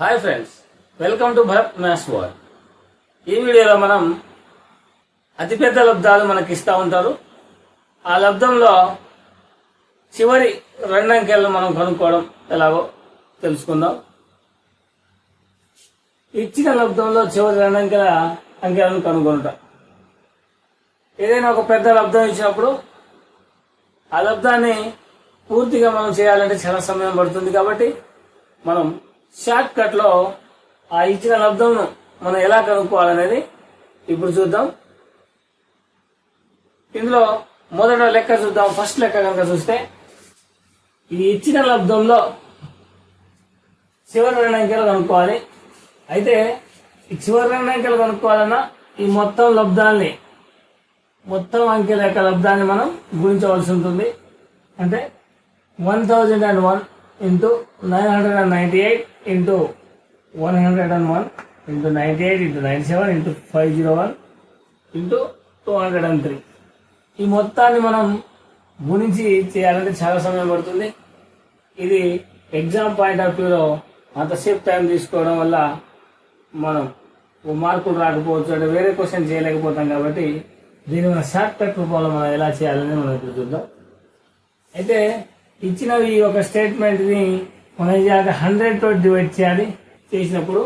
Hi friends welcome to Bharat maths war ఈ వీడియోలో మనం అతిపెద్ద లబ్ధాలు మనకి ఇస్తూ ఉంటారు. ఆ లబ్ధంలో చివరి రెండు అంకెలను మనం కనుక్కోవడం ఎలాగో తెలుసుకుందాం. ఇచ్చిన లబ్ధంలో చివరి రెండు అంకెల అంకెలను కనుగొనుట. ఏదైనా ఒక పెద్ద లబ్ధం ఇచ్చినప్పుడు ఆ లబ్ధాన్ని పూర్తిగా మనం చేయాలంటే చాలా సమయం పడుతుంది కాబట్టి మనం షార్ట్ కట్లో ఆ ఇచ్చిన లబ్ధంను మనం ఎలా కనుక్కోవాలనేది ఇప్పుడు చూద్దాం. ఇందులో మొదట లెక్క చూద్దాం. ఫస్ట్ లెక్క కనుక చూస్తే ఈ ఇచ్చిన లబ్ధంలో చివరి రెండు అంకెలు కనుక్కోవాలి. అయితే ఈ చివరి రెండు అంకెలు కనుక్కోవాలన్నా ఈ మొత్తం లబ్ధాన్ని మొత్తం అంకెల యొక్క లబ్ధాన్ని మనం గుణించవలసి ఉంటుంది. అంటే one thousand and one into nine hundred and ninety eight into one hundred and one into ninety eight into nine seven into five zero one into two hundred and three ఈ మొత్తాన్ని మనం గుణించి చేయాలంటే చాలా సమయం పడుతుంది. ఇది ఎగ్జామ్ పాయింట్ ఆఫ్ వ్యూలో అంతసేపు టైం తీసుకోవడం వల్ల మనం మార్కులు రాకపోవచ్చు అంటే వేరే క్వశ్చన్ చేయలేకపోతాం కాబట్టి దీని మన షార్ట్ కట్ రూపంలో మనం ఎలా చేయాలని మనం ఇప్పుడు చూద్దాం. అయితే ఇచ్చినవి ఈ ఒక స్టేట్మెంట్ని మనం ఏం చేయాలంటే హండ్రెడ్తో డివైడ్ చేయాలి. చేసినప్పుడు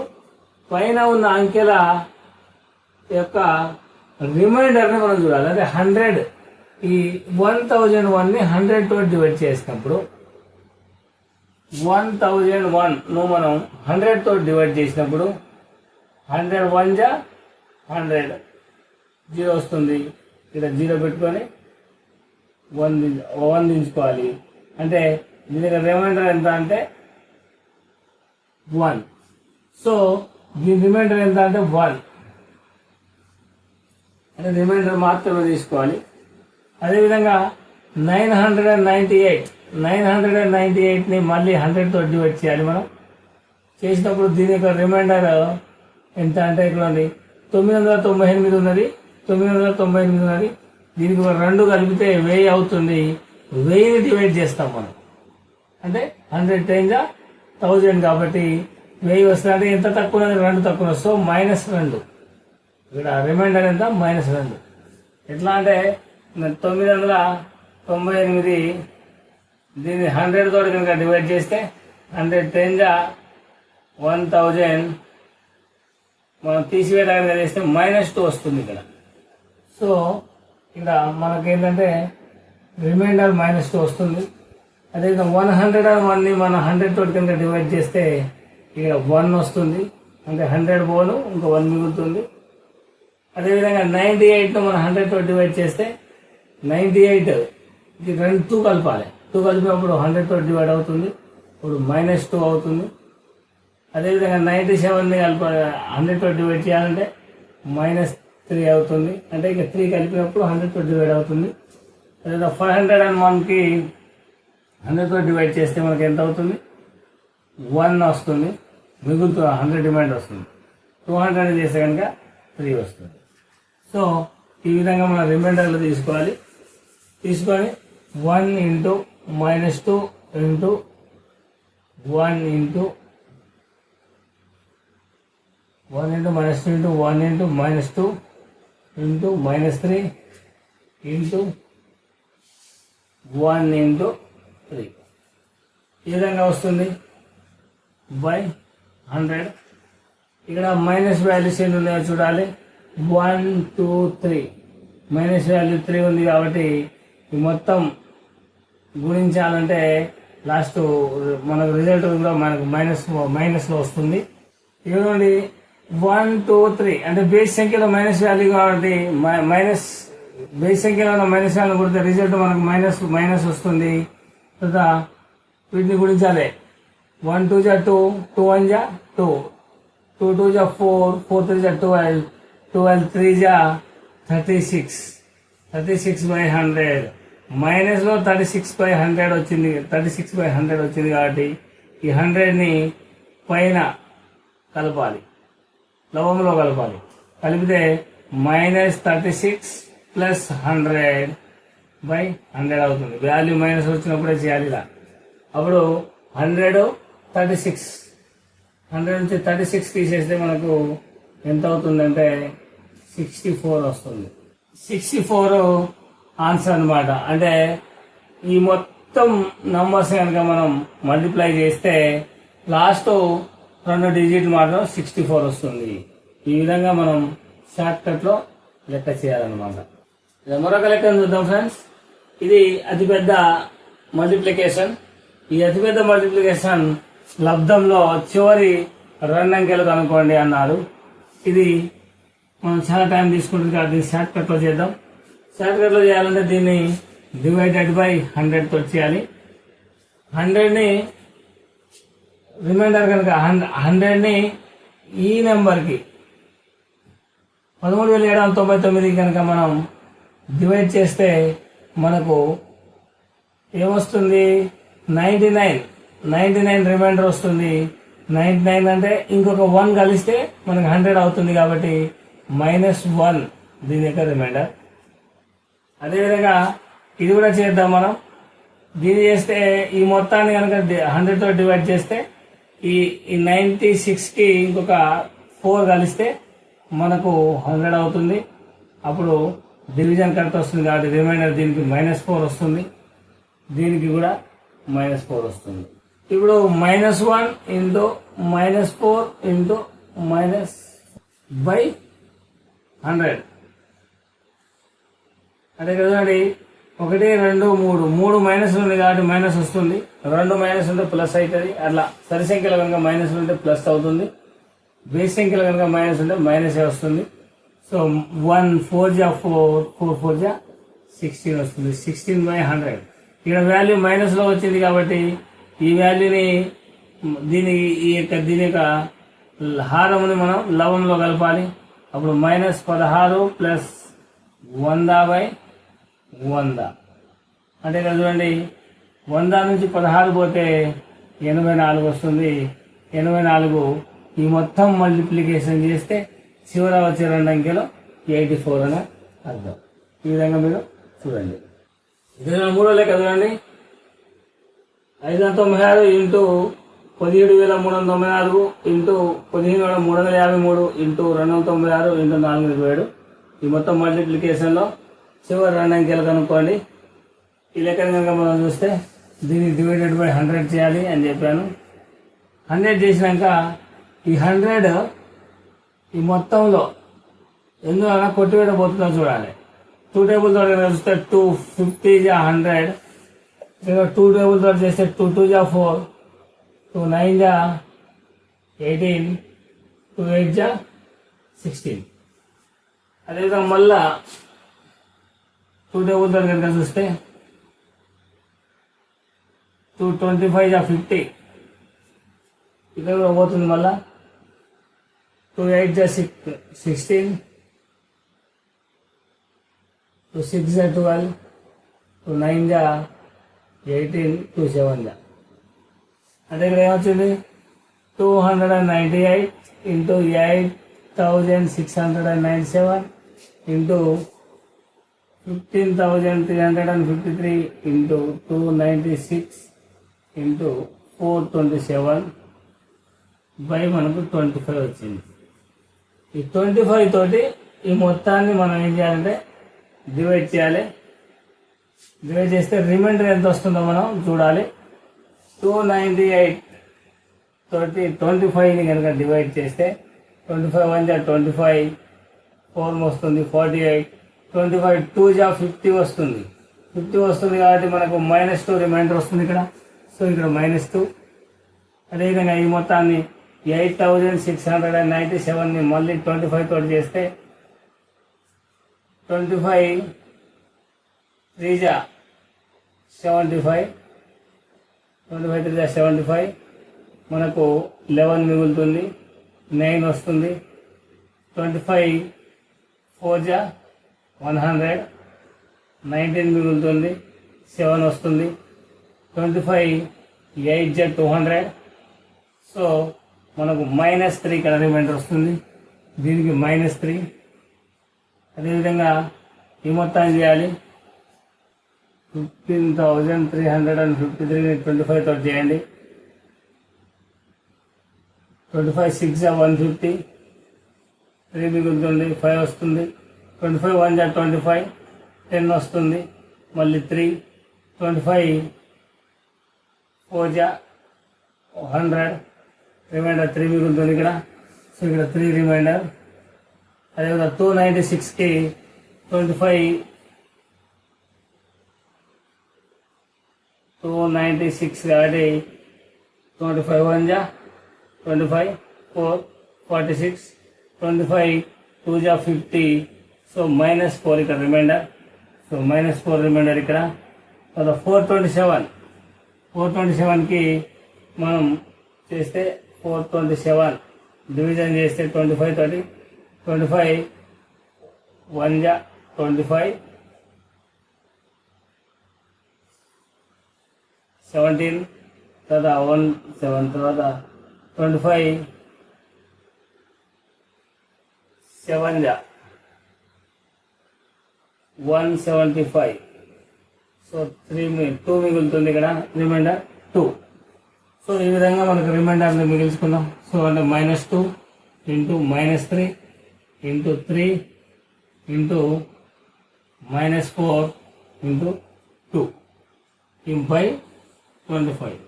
పైన ఉన్న అంకెల యొక్క రిమైండర్ని మనం చూడాలి. అంటే హండ్రెడ్ ఈ వన్ థౌజండ్ వన్ని హండ్రెడ్తో డివైడ్ చేసినప్పుడు వన్ థౌజండ్ వన్ను మనం హండ్రెడ్తో డివైడ్ చేసినప్పుడు హండ్రెడ్ వన్ జా హండ్రెడ్ జీరో వస్తుంది. ఇక్కడ జీరో పెట్టుకొని వన్ వన్ దించుకోవాలి. అంటే దీనికి రిమైండర్ ఎంత అంటే వన్ సో దీని రిమైండర్ ఎంత అంటే వన్ అంటే రిమైండర్ మాత్రమే తీసుకోవాలి. అదేవిధంగా nine hundred and ninety eight nine hundred and ninety ఎయిట్ని మళ్ళీ హండ్రెడ్తో డివైడ్ చేయాలి మనం. చేసినప్పుడు దీని యొక్క రిమైండర్ ఎంత అంటే ఇక్కడ ఉంది. తొమ్మిది వందల తొంభై ఎనిమిది ఉన్నది. తొమ్మిది వందల తొంభై ఎనిమిది ఉన్నది. దీనికి ఒక రెండు కలిపితే వెయ్యి అవుతుంది. వెయ్యిని డివైడ్ చేస్తాం మనం. అంటే హండ్రెడ్ టైమ్స్ థౌజండ్ కాబట్టి వెయ్యి వస్తుందంటే ఎంత తక్కువ రెండు తక్కువ సో మైనస్ రెండు. ఇక్కడ రిమైండర్ ఎంత? మైనస్ రెండు. ఎట్లా అంటే తొమ్మిది వందల తొంభై ఎనిమిది దీన్ని హండ్రెడ్ తోటి కనుక డివైడ్ చేస్తే హండ్రెడ్ టెన్గా వన్ థౌజండ్ మనం తీసివేయడానికి చేస్తే మైనస్ టూ వస్తుంది ఇక్కడ. సో ఇక్కడ మనకేంటంటే రిమైండర్ మైనస్ టూ వస్తుంది. అదేవిధంగా వన్ హండ్రెడ్ అండ్ వన్ని మన హండ్రెడ్ తోటి కనుక డివైడ్ చేస్తే ఇక్కడ వన్ వస్తుంది. అంటే హండ్రెడ్ పోను ఇంకా వన్ మిగులుతుంది. అదేవిధంగా నైంటీ ఎయిట్ను మనం హండ్రెడ్ తోటి డివైడ్ చేస్తే నైంటీ ఎయిట్ ఇది రెండు టూ కలపాలి. టూ కలిపినప్పుడు హండ్రెడ్ తోటి డివైడ్ అవుతుంది. ఇప్పుడు మైనస్ టూ అవుతుంది. అదేవిధంగా నైంటీ సెవెన్ని కలిపాలి హండ్రెడ్ తోటి డివైడ్ చేయాలంటే మైనస్ త్రీ అవుతుంది. అంటే ఇక త్రీ కలిపినప్పుడు హండ్రెడ్ తోటి డివైడ్ అవుతుంది. లేదా ఫైవ్ హండ్రెడ్ అండ్ వన్కి హండ్రెడ్తో డివైడ్ చేస్తే మనకి ఎంత అవుతుంది? వన్ వస్తుంది. మిగులుతుంది హండ్రెడ్ డిమాండ్ వస్తుంది. టూ హండ్రెడ్ చేస్తే కనుక త్రీ వస్తుంది. సో ఈ విధంగా మనం రిమైండర్లు తీసుకోవాలి. తీసుకొని one into minus two into one into one into minus two into one into minus two into minus three into one into three. ఈ విధంగా వస్తుంది? By hundred. ఇక్కడ మైనస్ వాల్యూస్ ఎన్ని ఉన్నాయో చూడాలి. One two three. Minus value three ఉంది కాబట్టి ఈ మొత్తం గుణించాలంటే లాస్ట్ మనకు రిజల్ట్ కూడా మనకు మైనస్ మైనస్లో వస్తుంది. ఇవ్వండి వన్ టూ త్రీ. అంటే బేస్ సంఖ్యలో మైనస్ వాల్యూ కాబట్టి మైనస్ బేస్ సంఖ్యలో ఉన్న మైనస్ అని కొడితే రిజల్ట్ మనకు మైనస్ మైనస్ వస్తుంది. కదా వీటిని గుణించాలి. వన్ టూ జా టూ టూ వన్ జా టూ టూ టూ జా ఫోర్ ఫోర్ త్రీ జా ట్వెల్వ్ ట్వెల్వ్ త్రీ జా thirty six thirty six by hundred మైనస్లో thirty six by hundred వచ్చింది థర్టీ సిక్స్ బై హండ్రెడ్ వచ్చింది కాబట్టి ఈ హండ్రెడ్ని పైన కలపాలి. లవంలో కలపాలి. కలిపితే minus thirty six plus hundred by hundred అవుతుంది. వాల్యూ మైనస్ వచ్చినప్పుడే చేయాలి ఇలా. అప్పుడు హండ్రెడ్ థర్టీ సిక్స్. హండ్రెడ్ నుంచి థర్టీ సిక్స్ తీసేస్తే మనకు ఎంత అవుతుందంటే సిక్స్టీ ఫోర్ వస్తుంది. సిక్స్టీ ఫోర్ ఆన్సర్ అన్నమాట. అంటే ఈ మొత్తం నంబర్స్ కనుక మనం మల్టిప్లై చేస్తే లాస్ట్ రెండు డిజిట్ మాత్రం సిక్స్టీ ఫోర్ వస్తుంది. ఈ విధంగా మనం షార్ట్ కట్లో లెక్క చేయాలన్నమాట. మరొక లెక్కను చూద్దాం ఫ్రెండ్స్ ఇది అతిపెద్ద మల్టిప్లికేషన్ ఈ అతిపెద్ద మల్టిప్లికేషన్ లబ్ధంలో చివరి రెండు అంకెలు కనుక్కోండి అన్నారు ఇది మనం చాలా టైం తీసుకుంటుంది కాబట్టి షార్ట్ కట్లో చేద్దాం. షార్ట్ కట్లో చేయాలంటే దీన్ని డివైడెడ్ బై హండ్రెడ్తో చేయాలి. హండ్రెడ్ని రిమైండర్ కనుక హండ్రెడ్ని ఈ నెంబర్కి పదమూడు వేల ఏడు వందల తొంభై తొమ్మిది కనుక మనం డివైడ్ చేస్తే మనకు ఏమొస్తుంది? Ninety nine ninety nine remainder వస్తుంది. నైంటీ నైన్ అంటే ఇంకొక వన్ కలిస్తే మనకు హండ్రెడ్ అవుతుంది కాబట్టి మైనస్ వన్ దీని యొక్క రిమైండర్ అదేవిధంగా ఇది కూడా చేద్దాం మనం. దీన్ని చేస్తే ఈ మొత్తాన్ని కనుక హండ్రెడ్తో డివైడ్ చేస్తే ఈ ఈ నైన్టీ సిక్స్కి ఇంకొక ఫోర్ కలిస్తే మనకు హండ్రెడ్ అవుతుంది. అప్పుడు డివిజన్ కరెక్ట్ వస్తుంది కాబట్టి రిమైండర్ దీనికి మైనస్ ఫోర్ వస్తుంది. దీనికి కూడా మైనస్ ఫోర్ వస్తుంది. ఇప్పుడు minus one into minus four into minus by hundred అదే కదండి ఒకటి రెండు మూడు. మూడు మైనస్ ఉంది కాబట్టి మైనస్ వస్తుంది. రెండు మైనస్ ఉంటే ప్లస్ అవుతుంది అట్లా సరి సంఖ్యలో కనుక మైనస్ ఉంటే ప్లస్ అవుతుంది. బేస్ సంఖ్యలో కనుక మైనస్ ఉంటే మైనస్ వస్తుంది. సో వన్ ఫోర్ జా ఫోర్ ఫోర్ ఫోర్ జా సిక్స్టీన్ వస్తుంది. సిక్స్టీన్ బై హండ్రెడ్ ఇక్కడ వాల్యూ మైనస్లో వచ్చింది కాబట్టి ఈ వాల్యూని దీని ఈ యొక్క దీని యొక్క హారముని మనం లవంలో కలపాలి. అప్పుడు మైనస్ పదహారు ప్లస్ వంద బై వంద. అంటే ఇక్కడ చూడండి వంద నుంచి పదహారు పోతే ఎనభై నాలుగు వస్తుంది. ఎనభై నాలుగు ఈ మొత్తం మల్టిప్లికేషన్ చేస్తే చివర వచ్చే రెండు అంకెలు ఎయిటీ ఫోర్ అని అర్థం. ఈ విధంగా మీరు చూడండి. ఇది మూడో లెక్క చూడండి. ఐదు వందల తొంభై ఆరు ఇంటూ పదిహేడు వేల మూడు వందల తొంభై నాలుగు ఇంటూ పదిహేను వేల మూడు వందల యాభై మూడు ఇంటూ రెండు వందల తొంభై ఆరు ఇంటూ నాలుగు వందల ఇరవై ఏడు. ఈ మొత్తం మల్టిప్లికేషన్లో చివరి రెండు అంకెలు కనుక్కోండి. ఈ లెక్క కనుక మనం చూస్తే దీన్ని డివైడెడ్ బై హండ్రెడ్ చేయాలి అని చెప్పాను. హండ్రెడ్ చేసినాక ఈ హండ్రెడ్ ఈ మొత్తంలో ఎందువల్ల కొట్టివేయబోతుందో చూడాలి. టూ టేబుల్ తోట చూస్తే టూ ఫిఫ్టీ జా హండ్రెడ్ ఇంకా టూ టేబుల్ తోట చేస్తే టూ టూ జా ఫోర్ టూ నైన్ జా ఎయిటీన్ టూ ఎయిట్ జా సిక్స్టీన్ అదేవిధంగా మళ్ళా టూ టేబుల్ తోట కనుక చూస్తే టూ ట్వంటీ ఫైవ్ జా ఫిఫ్టీ ఇక్కడ కూడా పోతుంది మళ్ళా. టూ ఎయిట్ జా సిక్స్ సిక్స్టీన్ టూ సిక్స్ జా ట్వెల్వ్ టూ నైన్ జా ఎయిటీన్ టూ సెవెన్ జా అంటే ఇక్కడ ఏమొచ్చింది two hundred and ninety eight into eight thousand six hundred and ninety seven into fifteen thousand three hundred and fifty three into two ninety six into four twenty seven by మనకు twenty five వచ్చింది। ఈ twenty five తోటి ఈ మొత్తాన్ని మనం ఏం చేయాలంటే divide చేయాలి. డివైడ్ చేస్తే రిమైండర్ ఎంత వస్తుందో మనం చూడాలి. టూ నైంటీ ఎయిట్ తోటి ట్వంటీ ఫైవ్ని కనుక డివైడ్ చేస్తే ట్వంటీ ఫైవ్ వన్ జా ట్వంటీ ఫైవ్ ఫోర్ వస్తుంది forty eight twenty five two జా ఫిఫ్టీ వస్తుంది. ఫిఫ్టీ వస్తుంది కాబట్టి మనకు మైనస్ టూ రిమైండర్ వస్తుంది ఇక్కడ. సో ఇక్కడ మైనస్ టూ అదేవిధంగా ఈ మొత్తాన్ని eight thousand six hundred and ninety సెవెన్ని మళ్ళీ ట్వంటీ ఫైవ్ తోటి చేస్తే ట్వంటీ ఫైవ్ త్రీజా సెవెంటీ ఫైవ్ ట్వంటీ ఫైవ్ త్రీజా సెవెంటీ ఫైవ్ మనకు లెవెన్ మిగులుతుంది నైన్ వస్తుంది ట్వంటీ ఫైవ్ ఫోర్ జా వన్ హండ్రెడ్ నైన్టీన్ మిగులుతుంది సెవెన్ వస్తుంది ట్వంటీ ఫైవ్ ఎయిట్ జా టూ హండ్రెడ్. సో మనకు మైనస్ త్రీ ఇక్కడ రిమైండర్ వస్తుంది. దీనికి మైనస్ త్రీ అదేవిధంగా ఈ మొత్తాన్ని చేయాలి. Fifteen thousand three hundred and fifty three twenty five తోటి చేయండి. Twenty five six one fifty three మిగులుతుంది ఫైవ్ వస్తుంది. ట్వంటీ ఫైవ్ వన్ జా ట్వంటీ ఫైవ్ టెన్ వస్తుంది. మళ్ళీ త్రీ ట్వంటీ ఫైవ్ ఫోర్ జా హండ్రెడ్ రిమైండర్ త్రీ మిగులుతుంది ఇక్కడ. సో ఇక్కడ త్రీ రిమైండర్ అదేవిధంగా టూ నైంటీ సిక్స్కి twenty five two ninety six కాబట్టి ట్వంటీ ఫైవ్ వన్ జా twenty five four forty six twenty five two జా ఫిఫ్టీ సో మైనస్ ఫోర్ ఇక్కడ remainder so minus four remainder ఇక్కడ. తర్వాత four twenty seven four twenty సెవెన్కి మనం చేస్తే ఫోర్ ట్వంటీ సెవెన్ డివిజన్ చేస్తే ట్వంటీ ఫైవ్ తోటి ట్వంటీ ఫైవ్ వన్ జా ట్వంటీ ఫైవ్ సెవెంటీన్ తర్వాత వన్ సెవెన్ తర్వాత ట్వంటీ ఫైవ్ సెవెన్ జా one seventy five. So three మి టూ మిగులుతుంది ఇక్కడ రిమైండర్ టూ. సో ఈ విధంగా మనకు రిమైండర్ని మిగిల్చుకుందాం. సో అంటే minus two into minus three into three into minus four into two five twenty five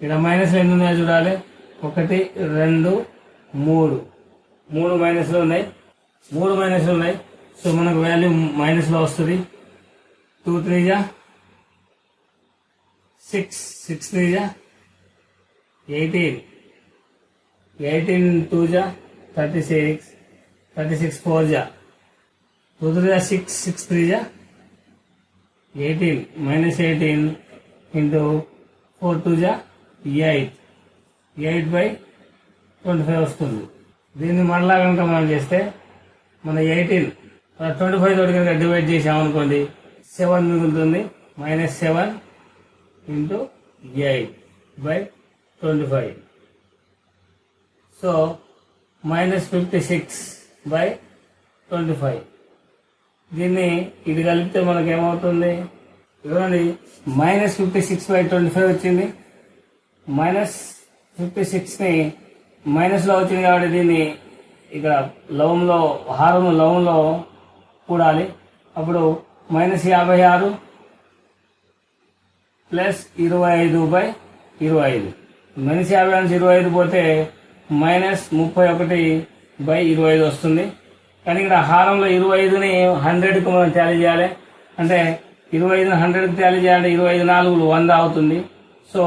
ఇక్కడ మైనస్ ఎన్ని ఉన్నాయో చూడాలి? ఒకటి రెండు మూడు. మూడు మైనస్లు ఉన్నాయి. మూడు మైనస్లు ఉన్నాయి. సో మనకు వాల్యూ మైనస్లో వస్తుంది. టూ త్రీజా సిక్స్ సిక్స్ త్రీజా ఎయిటీన్. ఎయిటీన్ టూ జా thirty six thirty six four జా టూ త్రీ జా సిక్స్ సిక్స్ త్రీ జా eighteen minus eighteen into four two జా eight. Eight by twenty five వస్తుంది. దీన్ని మరలా కనుక మనం చేస్తే మన ఎయిటీన్ ట్వంటీ ఫైవ్ తోటి కనుక డివైడ్ చేసామనుకోండి సెవెన్ మిగులుతుంది minus seven into eight by twenty five so minus fifty six by twenty five దీన్ని ఇది కలిపితే మనకి ఏమవుతుంది చూడండి minus fifty six by twenty five వచ్చింది. మైనస్ ఫిఫ్టీ సిక్స్ని మైనస్లో వచ్చింది కాబట్టి దీన్ని ఇక్కడ లవంలో హారం లవంలో కూడాలి. అప్పుడు మైనస్ యాభై ఆరు ప్లస్ ఇరవై ఐదు బై ఇరవై ఐదు. మనిషి యాభై నుంచి ఇరవై ఐదు పోతే మైనస్ ముప్పై ఒకటి బై ఇరవై ఐదు వస్తుంది. కానీ ఇక్కడ హారంలో ఇరవై ఐదుని హండ్రెడ్కి మనం ట్యాలీ చేయాలి. అంటే ఇరవై ఐదుని హండ్రెడ్కి ట్యాలీ చేయాలంటే ఇరవై ఐదు నాలుగులు వంద అవుతుంది. సో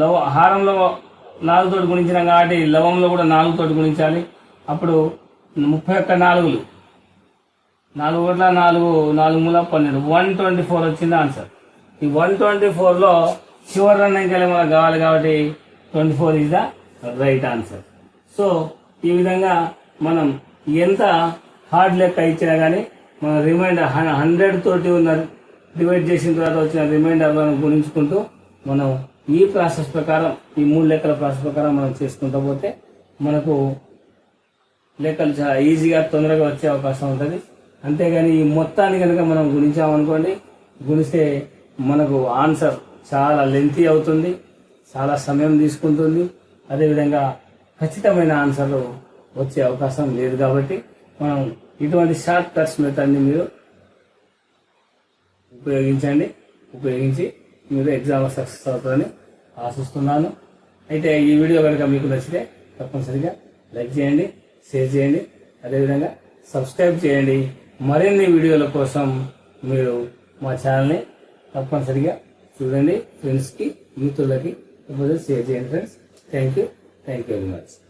లవ హారంలో నాలుగుతోటి గుణించినాం కాబట్టి లవంలో కూడా నాలుగుతోటి గుణించాలి. అప్పుడు ముప్పై ఒక్క నాలుగులు. నాలుగు కోట్ల నాలుగు నాలుగు మూల పన్నెండు. వన్ ట్వంటీ ఫోర్ వచ్చింది ఆన్సర్ ఈ వన్ ట్వంటీ ఫోర్లో చివరి రన్నింగ్ మనకు కావాలి కాబట్టి twenty four is the right answer so ఈ విధంగా మనం ఎంత హార్డ్ లెక్క ఇచ్చినా కానీ మన రిమైండర్ హండ్రెడ్ తోటి ఉన్న డివైడ్ చేసిన తర్వాత వచ్చిన రిమైండర్లను గుణించుకుంటూ మనం ఈ ప్రాసెస్ ప్రకారం ఈ మూడు లెక్కల ప్రాసెస్ ప్రకారం మనం చేసుకుంటూ పోతే మనకు లెక్కలు చాలా ఈజీగా తొందరగా వచ్చే అవకాశం ఉంటుంది. అంతేగాని ఈ మొత్తాన్ని కనుక మనం గుణించామనుకోండి గుణిస్తే మనకు ఆన్సర్ చాలా లెంతీ అవుతుంది. చాలా సమయం తీసుకుంటుంది. అదేవిధంగా ఖచ్చితమైన ఆన్సర్లు వచ్చే అవకాశం లేదు కాబట్టి మనం ఇటువంటి షార్ట్ కట్స్ మెథడ్ని మీరు ఉపయోగించండి. ఉపయోగించి మీరు ఎగ్జామ్ సక్సెస్ అవుతుందని ఆశిస్తున్నాను. అయితే ఈ వీడియో కనుక మీకు నచ్చితే తప్పనిసరిగా లైక్ చేయండి షేర్ చేయండి అదేవిధంగా సబ్స్క్రైబ్ చేయండి. మరిన్ని వీడియోల కోసం మీరు మా ఛానల్ని తప్పనిసరిగా చూడండి. ఫ్రెండ్స్కి మిత్రులకి This is CAG entrance. Thank you. Thank you very much.